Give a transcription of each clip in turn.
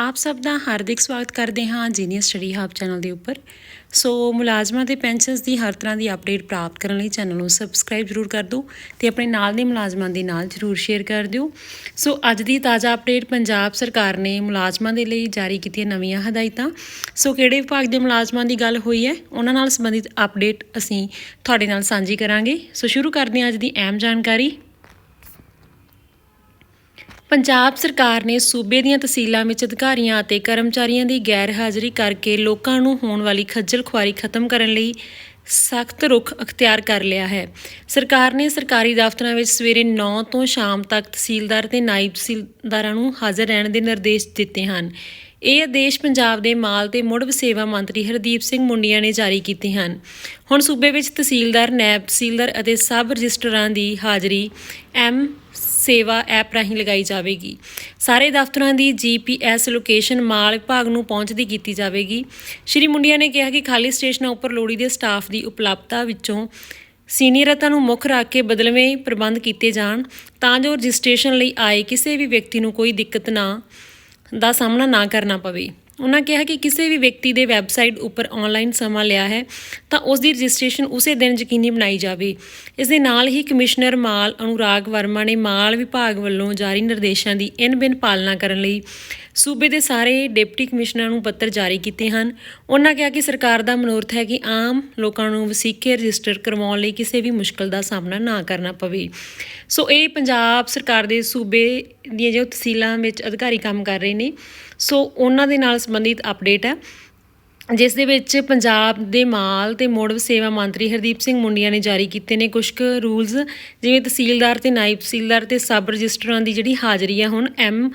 ਆਪ ਸਭ ਦਾ ਹਾਰਦਿਕ ਸਵਾਗਤ ਕਰਦੇ ਹਾਂ ਜੀਨੀਅਸ ਸਟੱਡੀ ਹਬ ਚੈਨਲ ਦੇ ਉੱਪਰ। ਸੋ ਮੁਲਾਜ਼ਮਾਂ ਦੇ ਪੈਨਸ਼ਨਸ ਦੀ ਹਰ ਤਰ੍ਹਾਂ ਦੀ ਅਪਡੇਟ ਪ੍ਰਾਪਤ ਕਰਨ ਲਈ ਚੈਨਲ ਨੂੰ ਸਬਸਕ੍ਰਾਈਬ ਜ਼ਰੂਰ ਕਰ ਦਿਓ ਤੇ ਆਪਣੇ ਨਾਲ ਦੇ ਮੁਲਾਜ਼ਮਾਂ ਦੇ ਨਾਲ ਜ਼ਰੂਰ ਸ਼ੇਅਰ ਕਰ ਦਿਓ। ਸੋ ਅੱਜ ਦੀ ਤਾਜ਼ਾ ਅਪਡੇਟ ਪੰਜਾਬ ਸਰਕਾਰ ਨੇ ਮੁਲਾਜ਼ਮਾਂ ਦੇ ਲਈ ਜਾਰੀ ਕੀਤੀਆਂ ਨਵੀਆਂ ਹਦਾਇਤਾਂ। ਸੋ ਕਿਹੜੇ ਵਿਭਾਗ ਦੇ ਮੁਲਾਜ਼ਮਾਂ ਦੀ ਗੱਲ ਹੋਈ ਹੈ? ਉਹਨਾਂ ਨਾਲ ਸੰਬੰਧਿਤ ਅਪਡੇਟ ਅਸੀਂ ਤੁਹਾਡੇ ਨਾਲ ਸਾਂਝੀ ਕਰਾਂਗੇ। ਸੋ ਸ਼ੁਰੂ ਕਰਦੇ ਹਾਂ ਅੱਜ ਦੀ ਅਹਿਮ ਜਾਣਕਾਰੀ। ਪੰਜਾਬ ਸਰਕਾਰ ਨੇ ਸੂਬੇ ਦੀਆਂ ਤਹਿਸੀਲਾਂ ਵਿੱਚ ਅਧਿਕਾਰੀਆਂ ਅਤੇ ਕਰਮਚਾਰੀਆਂ ਦੀ ਗੈਰ ਹਾਜ਼ਰੀ ਕਰਕੇ ਲੋਕਾਂ ਨੂੰ ਹੋਣ ਵਾਲੀ ਖੱਜਲ ਖੁਆਰੀ ਖਤਮ ਕਰਨ ਲਈ ਸਖਤ ਰੁਖ ਅਖਤਿਆਰ ਕਰ ਲਿਆ ਹੈ। ਸਰਕਾਰ ਨੇ ਸਰਕਾਰੀ ਦਫ਼ਤਰਾਂ ਵਿੱਚ ਸਵੇਰੇ 9 ਤੋਂ ਸ਼ਾਮ ਤੱਕ ਤਹਿਸੀਲਦਾਰ ਤੇ ਨਾਇਬ ਤਹਿਸੀਲਦਾਰਾਂ ਨੂੰ ਹਾਜ਼ਰ ਰਹਿਣ ਦੇ ਨਿਰਦੇਸ਼ ਦਿੱਤੇ ਹਨ। ਇਹ ਆਦੇਸ਼ ਪੰਜਾਬ ਦੇ ਮਾਲ ਤੇ ਮੁੜ ਸੇਵਾ ਮੰਤਰੀ ਹਰਦੀਪ ਸਿੰਘ ਮੁੰਡੀਆਂ ਨੇ ਜਾਰੀ ਕੀਤੇ ਹਨ। ਹੁਣ ਸੂਬੇ ਵਿੱਚ ਤਹਿਸੀਲਦਾਰ, ਨੈਬ ਤਹਿਸੀਲਦਾਰ ਅਤੇ ਸਬ ਰਜਿਸਟਰਾਂ ਦੀ ਹਾਜ਼ਰੀ ਐਮ ਸੇਵਾ ਐਪ ਰਾਹੀਂ ਲਗਾਈ ਜਾਵੇਗੀ। ਸਾਰੇ ਦਫ਼ਤਰਾਂ ਦੀ ਜੀਪੀਐਸ ਲੋਕੇਸ਼ਨ ਮਾਲ ਵਿਭਾਗ ਨੂੰ ਪਹੁੰਚਦੀ ਕੀਤੀ ਜਾਵੇਗੀ। ਸ਼੍ਰੀ ਮੁੰਡੀਆਂ ਨੇ ਕਿਹਾ ਕਿ ਖਾਲੀ ਸਟੇਸ਼ਨਾਂ ਉੱਪਰ ਲੋੜੀਂਦੇ ਸਟਾਫ ਦੀ ਉਪਲਬਧਤਾ ਵਿੱਚੋਂ ਸੀਨੀਅਰਤਾ ਨੂੰ ਮੁੱਖ ਰੱਖ ਕੇ ਬਦਲਵੇਂ ਪ੍ਰਬੰਧ ਕੀਤੇ ਜਾਣ ਤਾਂ ਜੋ ਰਜਿਸਟ੍ਰੇਸ਼ਨ ਲਈ ਆਏ ਕਿਸੇ ਵੀ ਵਿਅਕਤੀ ਨੂੰ ਕੋਈ ਦਿੱਕਤ ਨਾ ਦਾ ਸਾਹਮਣਾ ਨਾ ਕਰਨਾ ਪਵੇ। ਉਹਨਾਂ ਕਿਹਾ ਕਿ ਕਿਸੇ ਵੀ ਵਿਅਕਤੀ ਦੇ ਵੈਬਸਾਈਟ ਉੱਪਰ ਆਨਲਾਈਨ ਸਮਾਂ ਲਿਆ ਹੈ, ਤਾਂ ਉਸ ਦੀ ਰਜਿਸਟ੍ਰੇਸ਼ਨ ਉਸੇ ਦਿਨ ਯਕੀਨੀ ਬਣਾਈ ਜਾਵੇ। ਇਸ ਦੇ ਨਾਲ ਹੀ ਕਮਿਸ਼ਨਰ ਮਾਲ ਅਨੁਰਾਗ ਵਰਮਾ ਨੇ ਮਾਲ ਵਿਭਾਗ ਵੱਲੋਂ ਜਾਰੀ ਨਿਰਦੇਸ਼ਾਂ ਦੀ ਇਨ ਬਿਨ ਪਾਲਣਾ ਕਰਨ ਲਈ ਸੂਬੇ ਦੇ ਸਾਰੇ ਡਿਪਟੀ ਕਮਿਸ਼ਨਰਾਂ ਨੂੰ ਪੱਤਰ ਜਾਰੀ ਕੀਤੇ ਹਨ। ਉਹਨਾਂ ਕਿਹਾ ਕਿ ਸਰਕਾਰ ਦਾ ਮਨੋਰਥ ਹੈ ਕਿ ਆਮ ਲੋਕਾਂ ਨੂੰ ਵਸੀਕੇ ਰਜਿਸਟਰ ਕਰਵਾਉਣ ਲਈ ਕਿਸੇ ਵੀ ਮੁਸ਼ਕਲ ਦਾ ਸਾਹਮਣਾ ਨਾ ਕਰਨਾ ਪਵੇ। ਸੋ ਇਹ ਪੰਜਾਬ ਸਰਕਾਰ ਦੇ ਸੂਬੇ ਦੀਆਂ ਜੋ ਤਹਿਸੀਲਾਂ ਵਿੱਚ ਅਧਿਕਾਰੀ ਕੰਮ ਕਰ ਰਹੇ ਨੇ। ਸੋ ਉਹਨਾਂ ਦੇ ਨਾਲ ਸੰਬੰਧਿਤ ਅਪਡੇਟ ਹੈ। ਜਿਸ ਦੇ ਵਿੱਚ ਪੰਜਾਬ ਦੇ ਮਾਲ ਤੇ ਮੋੜ ਸੇਵਾ ਮੰਤਰੀ ਹਰਦੀਪ ਸਿੰਘ ਮੁੰਡੀਆਂ ਨੇ ਜਾਰੀ ਕੀਤੇ ਨੇ ਕੁਝ ਕੁ ਰੂਲਸ, ਜਿਵੇਂ ਤਹਿਸੀਲਦਾਰ ਤੇ ਨਾਇਬ ਤਹਿਸੀਲਦਾਰ ਤੇ ਸਬ ਰਜਿਸਟਰਾਂ ਦੀ ਜਿਹੜੀ ਹਾਜ਼ਰੀ ਹੈ ਹੁਣ ਐਮ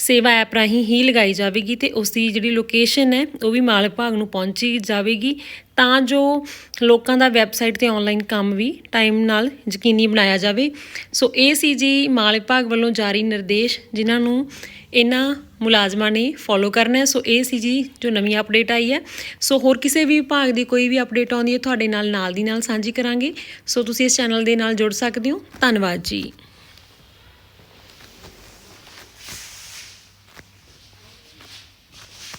ਸੇਵਾ ਐਪ ਰਾਹੀਂ ਹੀ ਲਗਾਈ ਜਾਵੇਗੀ ਤੇ ਉਸ ਦੀ ਜਿਹੜੀ ਲੋਕੇਸ਼ਨ ਹੈ, ਉਹ ਵੀ ਮਾਲ ਵਿਭਾਗ ਨੂੰ ਪਹੁੰਚੀ ਜਾਵੇਗੀ। ਤਾਂ ਜੋ ਲੋਕਾਂ ਦਾ ਵੈਬਸਾਈਟ ਤੇ ਆਨਲਾਈਨ ਕੰਮ ਵੀ ਟਾਈਮ ਨਾਲ ਯਕੀਨੀ ਬਣਾਇਆ ਜਾਵੇ। ਸੋ ਇਹ ਸੀ ਜੀ ਮਾਲ ਵਿਭਾਗ ਵੱਲੋਂ ਜਾਰੀ ਨਿਰਦੇਸ਼, ਜਿਨ੍ਹਾਂ ਨੂੰ ਇਹਨਾਂ ਮੁਲਾਜ਼ਮਾਂ ਨੇ ਫੋਲੋ ਕਰਨਾ ਹੈ। ਸੋ ਇਹ ਸੀ ਜੀ ਜੋ ਨਵੀਂ ਅਪਡੇਟ ਆਈ ਹੈ। ਸੋ ਹੋਰ ਕਿਸੇ ਵੀ ਵਿਭਾਗ ਦੀ ਕੋਈ ਵੀ ਅਪਡੇਟ ਆਉਂਦੀ ਹੈ, ਤੁਹਾਡੇ ਨਾਲ ਨਾਲ ਦੀ ਨਾਲ ਸਾਂਝੀ ਕਰਾਂਗੇ। ਸੋ ਤੁਸੀਂ ਇਸ ਚੈਨਲ ਦੇ ਨਾਲ ਜੁੜ ਸਕਦੇ ਹੋ। ਧੰਨਵਾਦ ਜੀ।